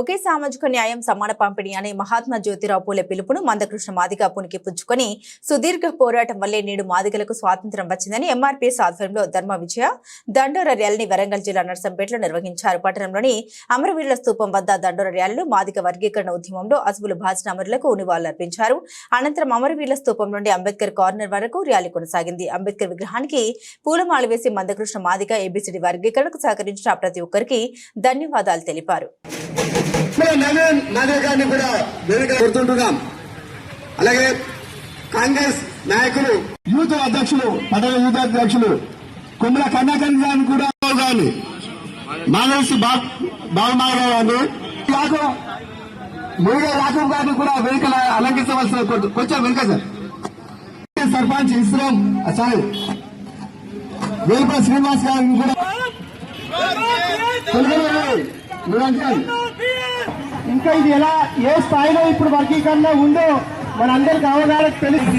ఒకే సామాజిక న్యాయం సమాన పంపిణీ అనే మహాత్మా జ్యోతిరావు పూలే పిలుపును మందకృష్ణ మాదిగ పునికి పుచ్చుకొని సుదీర్ఘ పోరాటం వల్లే నేడు మాదిగలకు స్వాతంత్ర్యం వచ్చిందని ఎంఆర్పీఎస్ ఆధ్వర్యంలో ధర్మ విజయ దండోర ర్యాలీని వరంగల్ జిల్లా నర్సంపేటలో నిర్వహించారు. పట్టణంలోని అమరవీరుల స్తూపం వద్ద దండోర ర్యాలీలో మాదిగ వర్గీకరణ ఉద్యమంలో అసువులు భాజన అమరులకు నివాళులర్పించారు. అనంతరం అమరవీరుల స్తూపం నుండి అంబేద్కర్ కార్నర్ వరకు ర్యాలీ కొనసాగింది. అంబేద్కర్ విగ్రహానికి పూలమాల వేసి మందకృష్ణ మాదిగ ఏబిసిడి వర్గీకరణకు సహకరించిన ప్రతి ఒక్కరికి ధన్యవాదాలు తెలిపారు. మన నవీన్ మాధవ్ గారిని కూడా వెనుక గుర్తుంటున్నాం అలాగే కాంగ్రెస్ నాయకులు యూత్ అధ్యక్షులు పట్టణ యూత్ అధ్యక్షులు కుమ్ర కన్నాకర్ గారిని కూడా గారిని మానవసి బాబుమారావు యాకు మూడో యాకూబ్ గారిని కూడా వెనుక అలంకరించవలసిన కొంచెం వెనుక సార్. సర్పంచ్ ఇస్రాం సారీ. వేలుప శ్రీనివాస్ గారిని కూడా ఇంకా ఇది ఎలా ఏ స్థాయిలో ఇప్పుడు వర్గీకరణ ఉందో మనందరికి అవగాహన తెలుసు.